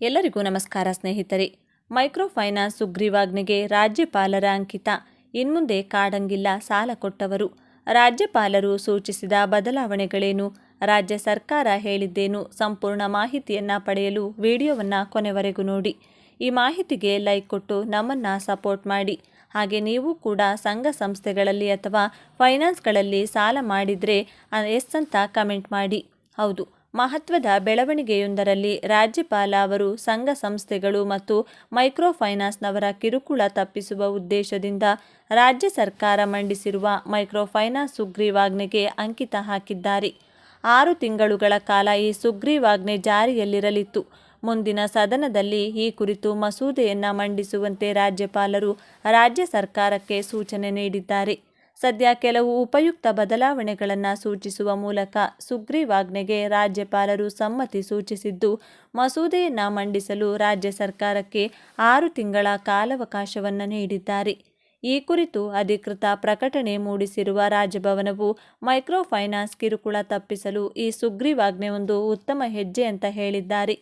ಎಲ್ಲರಿಗೂ ನಮಸ್ಕಾರ ಸ್ನೇಹಿತರೆ. ಮೈಕ್ರೋ ಫೈನಾನ್ಸ್ ಸುಗ್ರೀವಾಜ್ಞೆಗೆ ರಾಜ್ಯಪಾಲರ ಅಂಕಿತ. ಇನ್ಮುಂದೆ ಕಾಡಂಗಿಲ್ಲ ಸಾಲ ಕೊಟ್ಟವರು. ರಾಜ್ಯಪಾಲರು ಸೂಚಿಸಿದ ಬದಲಾವಣೆಗಳೇನು? ರಾಜ್ಯ ಸರ್ಕಾರ ಹೇಳಿದ್ದೇನು? ಸಂಪೂರ್ಣ ಮಾಹಿತಿಯನ್ನು ಪಡೆಯಲು ವಿಡಿಯೋವನ್ನು ಕೊನೆವರೆಗೂ ನೋಡಿ. ಈ ಮಾಹಿತಿಗೆ ಲೈಕ್ ಕೊಟ್ಟು ನಮ್ಮನ್ನು ಸಪೋರ್ಟ್ ಮಾಡಿ. ಹಾಗೆ ನೀವು ಕೂಡ ಸಂಘ ಸಂಸ್ಥೆಗಳಲ್ಲಿ ಅಥವಾ ಫೈನಾನ್ಸ್ಗಳಲ್ಲಿ ಸಾಲ ಮಾಡಿದರೆ ಎಸ್ ಅಂತ ಕಮೆಂಟ್ ಮಾಡಿ. ಹೌದು. ಮಹತ್ವದ ಬೆಳವಣಿಗೆಯೊಂದರಲ್ಲಿ ರಾಜ್ಯಪಾಲ ಅವರು ಸಂಘ ಸಂಸ್ಥೆಗಳು ಮತ್ತು ಮೈಕ್ರೋ ಫೈನಾನ್ಸ್ನವರ ಕಿರುಕುಳ ತಪ್ಪಿಸುವ ಉದ್ದೇಶದಿಂದ ರಾಜ್ಯ ಸರ್ಕಾರ ಮಂಡಿಸಿರುವ ಮೈಕ್ರೋ ಫೈನಾನ್ಸ್ ಸುಗ್ರೀವಾಜ್ಞೆಗೆ ಅಂಕಿತ ಹಾಕಿದ್ದಾರೆ. ಆರು ತಿಂಗಳುಗಳ ಕಾಲ ಈ ಸುಗ್ರೀವಾಜ್ಞೆ ಜಾರಿಯಲ್ಲಿರಲಿತ್ತು. ಮುಂದಿನ ಸದನದಲ್ಲಿ ಈ ಕುರಿತು ಮಸೂದೆಯನ್ನು ಮಂಡಿಸುವಂತೆ ರಾಜ್ಯಪಾಲರು ರಾಜ್ಯ ಸರ್ಕಾರಕ್ಕೆ ಸೂಚನೆ ನೀಡಿದ್ದಾರೆ. ಸದ್ಯ ಕೆಲವು ಉಪಯುಕ್ತ ಬದಲಾವಣೆಗಳನ್ನು ಸೂಚಿಸುವ ಮೂಲಕ ಸುಗ್ರೀವಾಜ್ಞೆಗೆ ರಾಜ್ಯಪಾಲರು ಸಮ್ಮತಿ ಸೂಚಿಸಿದ್ದು, ಮಸೂದೆಯನ್ನು ಮಂಡಿಸಲು ರಾಜ್ಯ ಸರ್ಕಾರಕ್ಕೆ ಆರು ತಿಂಗಳ ಕಾಲಾವಕಾಶವನ್ನು ನೀಡಿದ್ದಾರೆ. ಈ ಕುರಿತು ಅಧಿಕೃತ ಪ್ರಕಟಣೆ ಮೂಡಿಸಿರುವ ರಾಜಭವನವು ಮೈಕ್ರೋ ಫೈನಾನ್ಸ್ ಕಿರುಕುಳ ತಪ್ಪಿಸಲು ಈ ಸುಗ್ರೀವಾಜ್ಞೆ ಒಂದು ಉತ್ತಮ ಹೆಜ್ಜೆ ಅಂತ ಹೇಳಿದ್ದಾರೆ.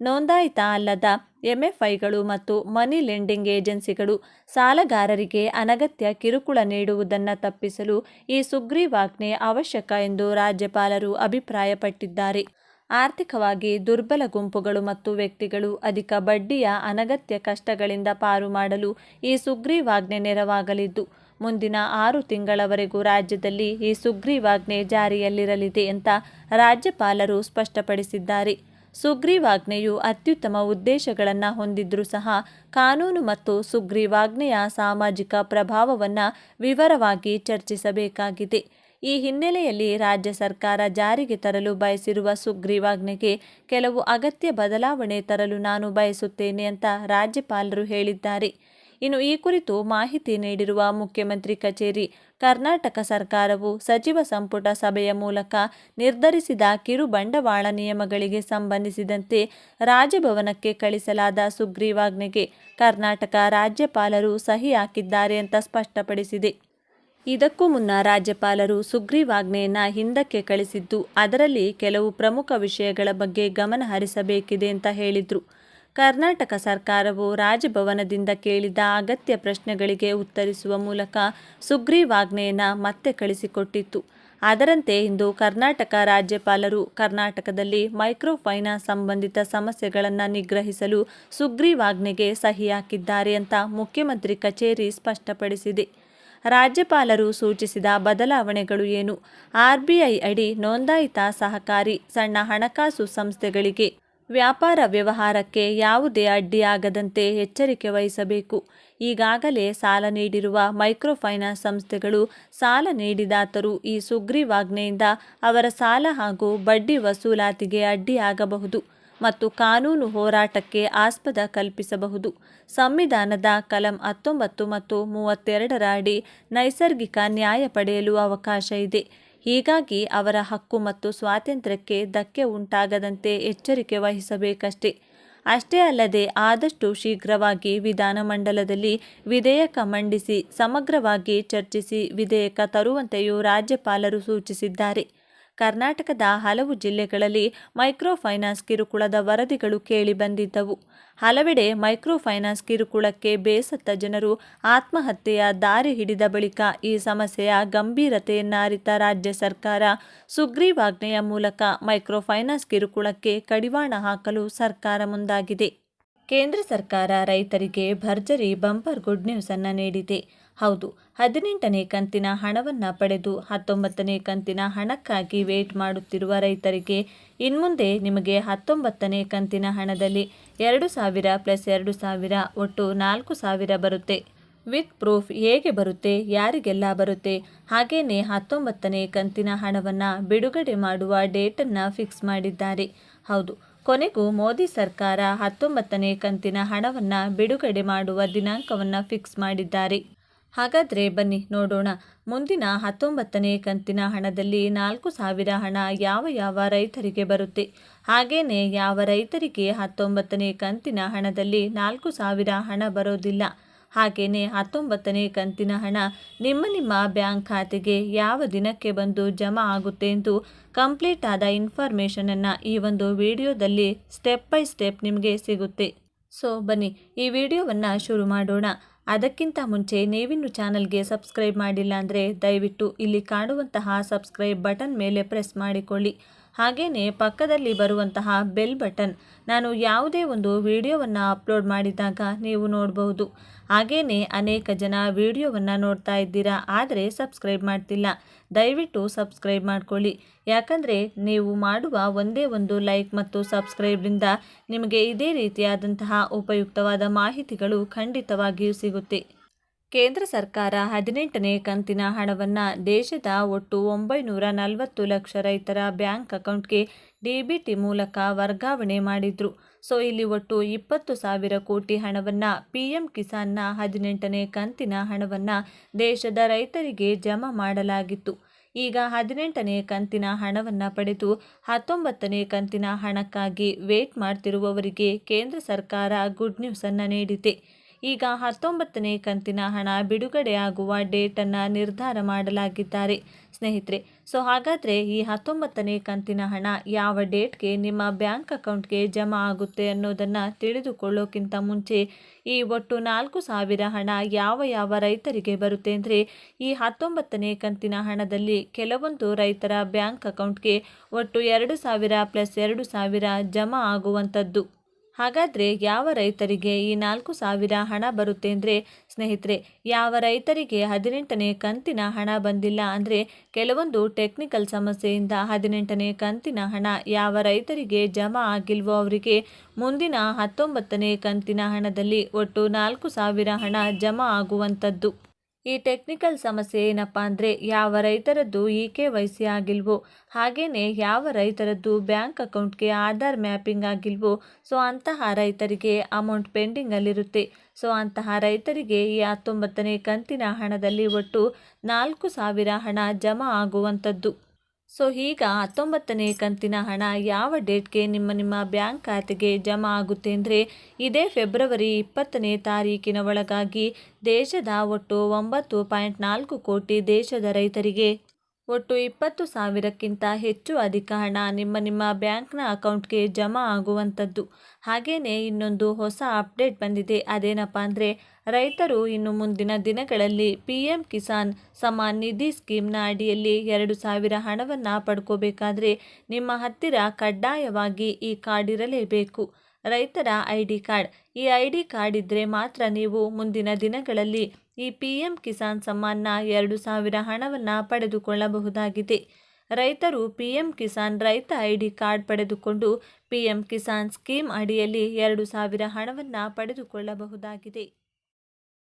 ನೋಂದಾಯಿತ ಅಲ್ಲದ ಎಂಎಫ್ಐಗಳು ಮತ್ತು ಮನಿ ಲೆಂಡಿಂಗ್ ಏಜೆನ್ಸಿಗಳು ಸಾಲಗಾರರಿಗೆ ಅನಗತ್ಯ ಕಿರುಕುಳ ನೀಡುವುದನ್ನು ತಪ್ಪಿಸಲು ಈ ಸುಗ್ರೀವಾಜ್ಞೆ ಅವಶ್ಯಕ ಎಂದು ರಾಜ್ಯಪಾಲರು ಅಭಿಪ್ರಾಯಪಟ್ಟಿದ್ದಾರೆ. ಆರ್ಥಿಕವಾಗಿ ದುರ್ಬಲ ಗುಂಪುಗಳು ಮತ್ತು ವ್ಯಕ್ತಿಗಳು ಅಧಿಕ ಬಡ್ಡಿಯ ಅನಗತ್ಯ ಕಷ್ಟಗಳಿಂದ ಪಾರು ಮಾಡಲು ಈ ಸುಗ್ರೀವಾಜ್ಞೆ ನೆರವಾಗಲಿದ್ದು, ಮುಂದಿನ ಆರು ತಿಂಗಳವರೆಗೂ ರಾಜ್ಯದಲ್ಲಿ ಈ ಸುಗ್ರೀವಾಜ್ಞೆ ಜಾರಿಯಲ್ಲಿರಲಿದೆ ಅಂತ ರಾಜ್ಯಪಾಲರು ಸ್ಪಷ್ಟಪಡಿಸಿದ್ದಾರೆ. ಸುಗ್ರೀವಾಜ್ಞೆಯು ಅತ್ಯುತ್ತಮ ಉದ್ದೇಶಗಳನ್ನು ಹೊಂದಿದ್ರೂ ಸಹ ಕಾನೂನು ಮತ್ತು ಸುಗ್ರೀವಾಜ್ಞೆಯ ಸಾಮಾಜಿಕ ಪ್ರಭಾವವನ್ನು ವಿವರವಾಗಿ ಚರ್ಚಿಸಬೇಕಾಗಿದೆ. ಈ ಹಿನ್ನೆಲೆಯಲ್ಲಿ ರಾಜ್ಯ ಸರ್ಕಾರ ಜಾರಿಗೆ ತರಲು ಬಯಸಿರುವ ಸುಗ್ರೀವಾಜ್ಞೆಗೆ ಕೆಲವು ಅಗತ್ಯ ಬದಲಾವಣೆ ತರಲು ನಾನು ಬಯಸುತ್ತೇನೆ ಅಂತ ರಾಜ್ಯಪಾಲರು ಹೇಳಿದ್ದಾರೆ. ಇನ್ನು ಈ ಕುರಿತು ಮಾಹಿತಿ ನೀಡಿರುವ ಮುಖ್ಯಮಂತ್ರಿ ಕಚೇರಿ, ಕರ್ನಾಟಕ ಸರ್ಕಾರವು ಸಚಿವ ಸಂಪುಟ ಸಭೆಯ ಮೂಲಕ ನಿರ್ಧರಿಸಿದ ಕಿರು ಬಂಡವಾಳ ನಿಯಮಗಳಿಗೆ ಸಂಬಂಧಿಸಿದಂತೆ ರಾಜಭವನಕ್ಕೆ ಕಳಿಸಲಾದ ಸುಗ್ರೀವಾಜ್ಞೆಗೆ ಕರ್ನಾಟಕ ರಾಜ್ಯಪಾಲರು ಸಹಿ ಹಾಕಿದ್ದಾರೆ ಅಂತ ಸ್ಪಷ್ಟಪಡಿಸಿದೆ. ಇದಕ್ಕೂ ಮುನ್ನ ರಾಜ್ಯಪಾಲರು ಸುಗ್ರೀವಾಜ್ಞೆಯನ್ನು ಹಿಂದಕ್ಕೆ ಕಳಿಸಿದ್ದು ಅದರಲ್ಲಿ ಕೆಲವು ಪ್ರಮುಖ ವಿಷಯಗಳ ಬಗ್ಗೆ ಗಮನ ಹರಿಸಬೇಕಿದೆ ಅಂತ ಹೇಳಿದರು. ಕರ್ನಾಟಕ ಸರ್ಕಾರವು ರಾಜಭವನದಿಂದ ಕೇಳಿದ ಅಗತ್ಯ ಪ್ರಶ್ನೆಗಳಿಗೆ ಉತ್ತರಿಸುವ ಮೂಲಕ ಸುಗ್ರೀವಾಜ್ಞೆಯನ್ನು ಮತ್ತೆ ಕಳಿಸಿಕೊಟ್ಟಿತ್ತು. ಅದರಂತೆ ಇಂದು ಕರ್ನಾಟಕ ರಾಜ್ಯಪಾಲರು ಕರ್ನಾಟಕದಲ್ಲಿ ಮೈಕ್ರೋ ಫೈನಾನ್ಸ್ ಸಂಬಂಧಿತ ಸಮಸ್ಯೆಗಳನ್ನು ನಿಗ್ರಹಿಸಲು ಸುಗ್ರೀವಾಜ್ಞೆಗೆ ಸಹಿ ಹಾಕಿದ್ದಾರೆ ಅಂತ ಮುಖ್ಯಮಂತ್ರಿ ಕಚೇರಿ ಸ್ಪಷ್ಟಪಡಿಸಿದೆ. ರಾಜ್ಯಪಾಲರು ಸೂಚಿಸಿದ ಬದಲಾವಣೆಗಳು ಏನು? ಆರ್ಬಿಐ ಅಡಿ ನೋಂದಾಯಿತ ಸಹಕಾರಿ ಸಣ್ಣ ಹಣಕಾಸು ಸಂಸ್ಥೆಗಳಿಗೆ ವ್ಯಾಪಾರ ವ್ಯವಹಾರಕ್ಕೆ ಯಾವುದೇ ಅಡ್ಡಿಯಾಗದಂತೆ ಎಚ್ಚರಿಕೆ ವಹಿಸಬೇಕು. ಈಗಾಗಲೇ ಸಾಲ ನೀಡಿರುವ ಮೈಕ್ರೋ ಫೈನಾನ್ಸ್ ಸಂಸ್ಥೆಗಳು ಸಾಲ ನೀಡಿದಾತರು ಈ ಸುಗ್ರೀವಾಜ್ಞೆಯಿಂದ ಅವರ ಸಾಲ ಹಾಗೂ ಬಡ್ಡಿ ವಸೂಲಾತಿಗೆ ಅಡ್ಡಿಯಾಗಬಹುದು ಮತ್ತು ಕಾನೂನು ಹೋರಾಟಕ್ಕೆ ಆಸ್ಪದ ಕಲ್ಪಿಸಬಹುದು. ಸಂವಿಧಾನದ ಕಲಂ ಹತ್ತೊಂಬತ್ತು ಮತ್ತು ಮೂವತ್ತೆರಡರ ಅಡಿ ನೈಸರ್ಗಿಕ ನ್ಯಾಯ ಪಡೆಯಲು ಅವಕಾಶ ಇದೆ. ಹೀಗಾಗಿ ಅವರ ಹಕ್ಕು ಮತ್ತು ಸ್ವಾತಂತ್ರ್ಯಕ್ಕೆ ಧಕ್ಕೆ ಉಂಟಾಗದಂತೆ ಎಚ್ಚರಿಕೆ ವಹಿಸಬೇಕಷ್ಟೇ. ಅಷ್ಟೇ ಅಲ್ಲದೆ ಆದಷ್ಟು ಶೀಘ್ರವಾಗಿ ವಿಧಾನಮಂಡಲದಲ್ಲಿ ವಿಧೇಯಕ ಮಂಡಿಸಿ ಸಮಗ್ರವಾಗಿ ಚರ್ಚಿಸಿ ವಿಧೇಯಕ ತರುವಂತೆಯೂ ರಾಜ್ಯಪಾಲರು ಸೂಚಿಸಿದ್ದಾರೆ. ಕರ್ನಾಟಕದ ಹಲವು ಜಿಲ್ಲೆಗಳಲ್ಲಿ ಮೈಕ್ರೋ ಫೈನಾನ್ಸ್ ಕಿರುಕುಳದ ವರದಿಗಳು ಕೇಳಿಬಂದಿದ್ದವು ಹಲವೆಡೆ ಮೈಕ್ರೋ ಫೈನಾನ್ಸ್ ಕಿರುಕುಳಕ್ಕೆ ಬೇಸತ್ತ ಜನರು ಆತ್ಮಹತ್ಯೆಯ ದಾರಿ ಹಿಡಿದ ಬಳಿಕ ಈ ಸಮಸ್ಯೆಯ ಗಂಭೀರತೆಯನ್ನರಿತ ರಾಜ್ಯ ಸರ್ಕಾರ ಸುಗ್ರೀವಾಜ್ಞೆಯ ಮೂಲಕ ಮೈಕ್ರೋ ಫೈನಾನ್ಸ್ ಕಿರುಕುಳಕ್ಕೆ ಕಡಿವಾಣ ಹಾಕಲು ಸರ್ಕಾರ ಮುಂದಾಗಿದೆ. ಕೇಂದ್ರ ಸರ್ಕಾರ ರೈತರಿಗೆ ಭರ್ಜರಿ ಬಂಪರ್ ಗುಡ್ ನ್ಯೂಸ್ ಅನ್ನು ನೀಡಿದೆ. ಹೌದು, ಹದಿನೆಂಟನೇ ಕಂತಿನ ಹಣವನ್ನು ಪಡೆದು ಹತ್ತೊಂಬತ್ತನೇ ಕಂತಿನ ಹಣಕ್ಕಾಗಿ ವೇಟ್ ಮಾಡುತ್ತಿರುವ ರೈತರಿಗೆ ಇನ್ಮುಂದೆ ನಿಮಗೆ ಹತ್ತೊಂಬತ್ತನೇ ಕಂತಿನ ಹಣದಲ್ಲಿ ಎರಡು ಸಾವಿರ ಪ್ಲಸ್ ಎರಡು ಸಾವಿರ ಒಟ್ಟು ನಾಲ್ಕು ಸಾವಿರ ಬರುತ್ತೆ. ವಿತ್ ಪ್ರೂಫ್ ಹೇಗೆ ಬರುತ್ತೆ, ಯಾರಿಗೆಲ್ಲ ಬರುತ್ತೆ ಹಾಗೆಯೇ ಹತ್ತೊಂಬತ್ತನೇ ಕಂತಿನ ಹಣವನ್ನು ಬಿಡುಗಡೆ ಮಾಡುವ ಡೇಟನ್ನು ಫಿಕ್ಸ್ ಮಾಡಿದ್ದಾರೆ. ಹೌದು ಕೊನೆಗೂ ಮೋದಿ ಸರ್ಕಾರ ಹತ್ತೊಂಬತ್ತನೇ ಕಂತಿನ ಹಣವನ್ನು ಬಿಡುಗಡೆ ಮಾಡುವ ದಿನಾಂಕವನ್ನು ಫಿಕ್ಸ್ ಮಾಡಿದ್ದಾರೆ. ಹಾಗಾದರೆ ಬನ್ನಿ ನೋಡೋಣ. ಮುಂದಿನ ಹತ್ತೊಂಬತ್ತನೇ ಕಂತಿನ ಹಣದಲ್ಲಿ ನಾಲ್ಕು ಸಾವಿರ ಹಣ ಯಾವ ಯಾವ ರೈತರಿಗೆ ಬರುತ್ತೆ? ಹಾಗೆಯೇ ಯಾವ ರೈತರಿಗೆ ಹತ್ತೊಂಬತ್ತನೇ ಕಂತಿನ ಹಣದಲ್ಲಿ ನಾಲ್ಕು ಸಾವಿರ ಹಣ ಬರೋದಿಲ್ಲ? ಹಾಗೆಯೇ ಹತ್ತೊಂಬತ್ತನೇ ಕಂತಿನ ಹಣ ನಿಮ್ಮ ನಿಮ್ಮ ಬ್ಯಾಂಕ್ ಖಾತೆಗೆ ಯಾವ ದಿನಕ್ಕೆ ಬಂದು ಜಮಾ ಆಗುತ್ತೆ ಎಂದು ಕಂಪ್ಲೀಟ್ ಆದ ಇನ್ಫಾರ್ಮೇಷನನ್ನು ಈ ಒಂದು ವಿಡಿಯೋದಲ್ಲಿ ಸ್ಟೆಪ್ ಬೈ ಸ್ಟೆಪ್ ನಿಮಗೆ ಸಿಗುತ್ತೆ. ಸೊ ಬನ್ನಿ, ಈ ವಿಡಿಯೋವನ್ನು ಶುರು ಮಾಡೋಣ. ಅದಕ್ಕಿಂತ ಮುಂಚೆ ನೀವಿನ್ನು ಚಾನಲ್ಗೆ ಸಬ್ಸ್ಕ್ರೈಬ್ ಮಾಡಿಲ್ಲ ಅಂದರೆ ದಯವಿಟ್ಟು ಇಲ್ಲಿ ಕಾಣುವಂತಹ ಸಬ್ಸ್ಕ್ರೈಬ್ ಬಟನ್ ಮೇಲೆ ಪ್ರೆಸ್ ಮಾಡಿಕೊಳ್ಳಿ. ಹಾಗೆಯೇ ಪಕ್ಕದಲ್ಲಿ ಬರುವಂತಹ ಬೆಲ್ ಬಟನ್ ನಾನು ಯಾವುದೇ ಒಂದು ವಿಡಿಯೋವನ್ನು ಅಪ್ಲೋಡ್ ಮಾಡಿದಾಗ ನೀವು ನೋಡಬಹುದು. ಹಾಗೆಯೇ ಅನೇಕ ಜನ ವಿಡಿಯೋವನ್ನು ನೋಡ್ತಾ ಇದ್ದೀರಾ ಆದರೆ ಸಬ್ಸ್ಕ್ರೈಬ್ ಮಾಡ್ತಿಲ್ಲ. ದಯವಿಟ್ಟು ಸಬ್ಸ್ಕ್ರೈಬ್ ಮಾಡ್ಕೊಳ್ಳಿ. ಯಾಕಂದರೆ ನೀವು ಮಾಡುವ ಒಂದೇ ಒಂದು ಲೈಕ್ ಮತ್ತು ಸಬ್ಸ್ಕ್ರೈಬ್ರಿಂದ ನಿಮಗೆ ಇದೇ ರೀತಿಯಾದಂತಹ ಉಪಯುಕ್ತವಾದ ಮಾಹಿತಿಗಳು ಖಂಡಿತವಾಗಿಯೂ ಸಿಗುತ್ತೆ. ಕೇಂದ್ರ ಸರ್ಕಾರ ಹದಿನೆಂಟನೇ ಕಂತಿನ ಹಣವನ್ನು ದೇಶದ ಒಟ್ಟು ಒಂಬೈನೂರ ನಲವತ್ತು ಲಕ್ಷ ರೈತರ ಬ್ಯಾಂಕ್ ಅಕೌಂಟ್ಗೆ ಡಿಬಿಟಿ ಮೂಲಕ ವರ್ಗಾವಣೆ ಮಾಡಿದ್ರು. ಸೊ, ಇಲ್ಲಿ ಒಟ್ಟು ಇಪ್ಪತ್ತು ಸಾವಿರ ಕೋಟಿ ಹಣವನ್ನು ಪಿ ಎಂ ಕಿಸಾನ್ನ ಹದಿನೆಂಟನೇ ಕಂತಿನ ಹಣವನ್ನು ದೇಶದ ರೈತರಿಗೆ ಜಮಾ ಮಾಡಲಾಗಿತ್ತು. ಈಗ ಹದಿನೆಂಟನೇ ಕಂತಿನ ಹಣವನ್ನು ಪಡೆದು ಹತ್ತೊಂಬತ್ತನೇ ಕಂತಿನ ಹಣಕ್ಕಾಗಿ ವೇಟ್ ಮಾಡ್ತಿರುವವರಿಗೆ ಕೇಂದ್ರ ಸರ್ಕಾರ ಗುಡ್ ನ್ಯೂಸನ್ನು ನೀಡಿದೆ. ಈಗ ಹತ್ತೊಂಬತ್ತನೇ ಕಂತಿನ ಹಣ ಬಿಡುಗಡೆಯಾಗುವ ಡೇಟನ್ನು ನಿರ್ಧಾರ ಮಾಡಲಾಗಿದ್ದಾರೆ. ಸ್ನೇಹಿತರೆ, ಸೊ ಹಾಗಾದರೆ ಈ ಹತ್ತೊಂಬತ್ತನೇ ಕಂತಿನ ಹಣ ಯಾವ ಡೇಟ್ಗೆ ನಿಮ್ಮ ಬ್ಯಾಂಕ್ ಅಕೌಂಟ್ಗೆ ಜಮಾ ಆಗುತ್ತೆ ಅನ್ನೋದನ್ನು ತಿಳಿದುಕೊಳ್ಳೋಕ್ಕಿಂತ ಮುಂಚೆ ಈ ಒಟ್ಟು ನಾಲ್ಕು ಸಾವಿರ ಹಣ ಯಾವ ಯಾವ ರೈತರಿಗೆ ಬರುತ್ತೆ ಅಂದರೆ ಈ ಹತ್ತೊಂಬತ್ತನೇ ಕಂತಿನ ಹಣದಲ್ಲಿ ಕೆಲವೊಂದು ರೈತರ ಬ್ಯಾಂಕ್ ಅಕೌಂಟ್ಗೆ ಒಟ್ಟು ಎರಡು ಸಾವಿರ ಪ್ಲಸ್ ಎರಡು ಸಾವಿರ ಜಮಾ ಆಗುವಂಥದ್ದು. ಹಾಗಾದರೆ ಯಾವ ರೈತರಿಗೆ ಈ ನಾಲ್ಕು ಸಾವಿರ ಹಣ ಬರುತ್ತೆ ಅಂದರೆ, ಸ್ನೇಹಿತರೆ, ಯಾವ ರೈತರಿಗೆ ಹದಿನೆಂಟನೇ ಕಂತಿನ ಹಣ ಬಂದಿಲ್ಲ ಅಂದರೆ, ಕೆಲವೊಂದು ಟೆಕ್ನಿಕಲ್ ಸಮಸ್ಯೆಯಿಂದ ಹದಿನೆಂಟನೇ ಕಂತಿನ ಹಣ ಯಾವ ರೈತರಿಗೆ ಜಮಾ ಆಗಿಲ್ವೋ ಅವರಿಗೆ, ಮುಂದಿನ ಹತ್ತೊಂಬತ್ತನೇ ಕಂತಿನ ಹಣದಲ್ಲಿ ಒಟ್ಟು ನಾಲ್ಕು ಸಾವಿರ ಹಣ ಜಮಾ ಆಗುವಂಥದ್ದು. ಈ ಟೆಕ್ನಿಕಲ್ ಸಮಸ್ಯೆ ಏನಪ್ಪ ಅಂದರೆ ಯಾವ ರೈತರದ್ದು ಇ ಕೆ ವೈ ಸಿ ಆಗಿಲ್ವೋ ಹಾಗೆಯೇ ಯಾವ ರೈತರದ್ದು ಬ್ಯಾಂಕ್ ಅಕೌಂಟ್ಗೆ ಆಧಾರ್ ಮ್ಯಾಪಿಂಗ್ ಆಗಿಲ್ವೋ ಸೊ ಅಂತಹ ರೈತರಿಗೆ ಅಮೌಂಟ್ ಪೆಂಡಿಂಗಲ್ಲಿರುತ್ತೆ ಸೊ ಅಂತಹ ರೈತರಿಗೆ ಈ ಹತ್ತೊಂಬತ್ತನೇ ಕಂತಿನ ಹಣದಲ್ಲಿ ಒಟ್ಟು ನಾಲ್ಕು ಸಾವಿರ ಹಣ ಜಮಾ ಆಗುವಂಥದ್ದು. ಸೊ ಈಗ ಹತ್ತೊಂಬತ್ತನೇ ಕಂತಿನ ಹಣ ಯಾವ ಡೇಟ್ಗೆ ನಿಮ್ಮ ನಿಮ್ಮ ಬ್ಯಾಂಕ್ ಖಾತೆಗೆ ಜಮಾ ಆಗುತ್ತೆ ಅಂದರೆ ಇದೇ ಫೆಬ್ರವರಿ ಇಪ್ಪತ್ತನೇ ತಾರೀಕಿನ ಒಳಗಾಗಿ ದೇಶದ ಒಟ್ಟು ಒಂಬತ್ತು ಕೋಟಿ ದೇಶದ ರೈತರಿಗೆ ಒಟ್ಟು ಇಪ್ಪತ್ತು ಸಾವಿರಕ್ಕಿಂತ ಹೆಚ್ಚು ಅಧಿಕ ಹಣ ನಿಮ್ಮ ನಿಮ್ಮ ಬ್ಯಾಂಕ್ನ ಅಕೌಂಟ್ಗೆ ಜಮಾ ಆಗುವಂಥದ್ದು. ಹಾಗೆಯೇ ಇನ್ನೊಂದು ಹೊಸ ಅಪ್ಡೇಟ್ ಬಂದಿದೆ. ಅದೇನಪ್ಪ ಅಂದರೆ, ರೈತರು ಇನ್ನು ಮುಂದಿನ ದಿನಗಳಲ್ಲಿ ಪಿ ಎಂ ಕಿಸಾನ್ ಸಮಾನ್ ನಿಧಿ ಸ್ಕೀಮ್ನ ಅಡಿಯಲ್ಲಿ ಎರಡು ಸಾವಿರ ಹಣವನ್ನು ಪಡ್ಕೋಬೇಕಾದರೆ ನಿಮ್ಮ ಹತ್ತಿರ ಕಡ್ಡಾಯವಾಗಿ ಈ ಕಾರ್ಡ್ ಇರಲೇಬೇಕು. ರೈತರ ಐ ಡಿ ಕಾರ್ಡ್. ಈ ಐ ಡಿ ಕಾರ್ಡ್ ಇದ್ದರೆ ಮಾತ್ರ ನೀವು ಮುಂದಿನ ದಿನಗಳಲ್ಲಿ ಈ ಪಿ ಎಂ ಕಿಸಾನ್ ಸಮ್ಮಾನ್ನ ಎರಡು ಸಾವಿರ ಹಣವನ್ನು ಪಡೆದುಕೊಳ್ಳಬಹುದಾಗಿದೆ. ರೈತರು ಪಿ ಎಂ ಕಿಸಾನ್ ರೈತ ಐ ಡಿ ಕಾರ್ಡ್ ಪಡೆದುಕೊಂಡು ಪಿ ಎಂ ಕಿಸಾನ್ ಸ್ಕೀಮ್ ಅಡಿಯಲ್ಲಿ ಎರಡು ಸಾವಿರ ಹಣವನ್ನು ಪಡೆದುಕೊಳ್ಳಬಹುದಾಗಿದೆ.